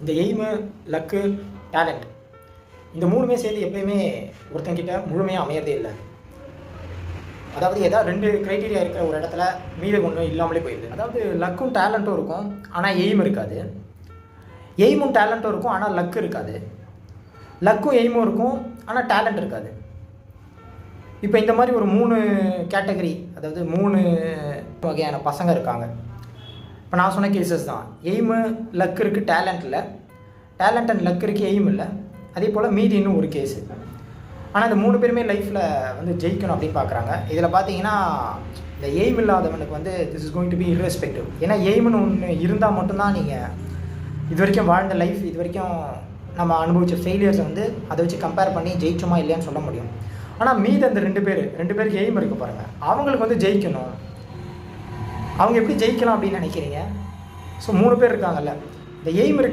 இந்த aim luck talent இந்த மூணுமே சேர்ந்து எப்பயுமே ஒருத்தங்கிட்ட முழுமையாக அமையறதே இல்லை. அதாவது ஏதாவது ரெண்டு க்ரைட்டீரியா இருக்கிற ஒரு இடத்துல மீது ஒன்றும் இல்லாமலே போயிடுது அதாவது லக்கும் டேலண்ட்டும் இருக்கும் ஆனால் எய்ம் இருக்காது. எய்மும் டேலண்ட்டும் இருக்கும் ஆனால் லக்கு இருக்காது. லக்கும் எய்மும் இருக்கும் ஆனால் டேலண்ட் இருக்காது. இப்போ இந்த மாதிரி ஒரு மூணு கேட்டகரி அதாவது மூணு வகையான பசங்க இருக்காங்க. இப்போ நான் சொன்ன கேசஸ் தான். எய்மு லக் இருக்குது டேலண்ட் இல்லை. டேலண்ட் அண்ட் லக் இருக்குது எய்ம் இல்லை. அதே போல் மீதி இன்னும் ஒரு கேஸு ஆனால் இந்த மூணு பேருமே லைஃப்பில் வந்து ஜெயிக்கணும் அப்படின்னு பார்க்குறாங்க இதில் பார்த்தீங்கன்னா இந்த எய்ம் இல்லாதவனுக்கு வந்து this is going to be irrespective ஏன்னா எய்ம்னு ஒன்று இருந்தால் மட்டும்தான் நீங்கள் இது வரைக்கும் வாழ்ந்த லைஃப் இது வரைக்கும் நம்ம அனுபவித்த ஃபெயிலியர்ஸை வந்து அதை வச்சு கம்பேர் பண்ணி ஜெயிச்சோமா இல்லையான்னு சொல்ல முடியும். ஆனால் மீதி அந்த ரெண்டு பேர் ரெண்டு பேருக்கு எய்ம் இருக்க பாருங்கள் அவங்களுக்கு வந்து ஜெயிக்கணும். அவங்க எப்படி ஜெயிக்கலாம் அப்படின்னு நினைக்கிறீங்க? ஸோ மூணு பேர் இருக்காங்கல்ல. இந்த எய்ம் இருக்கிற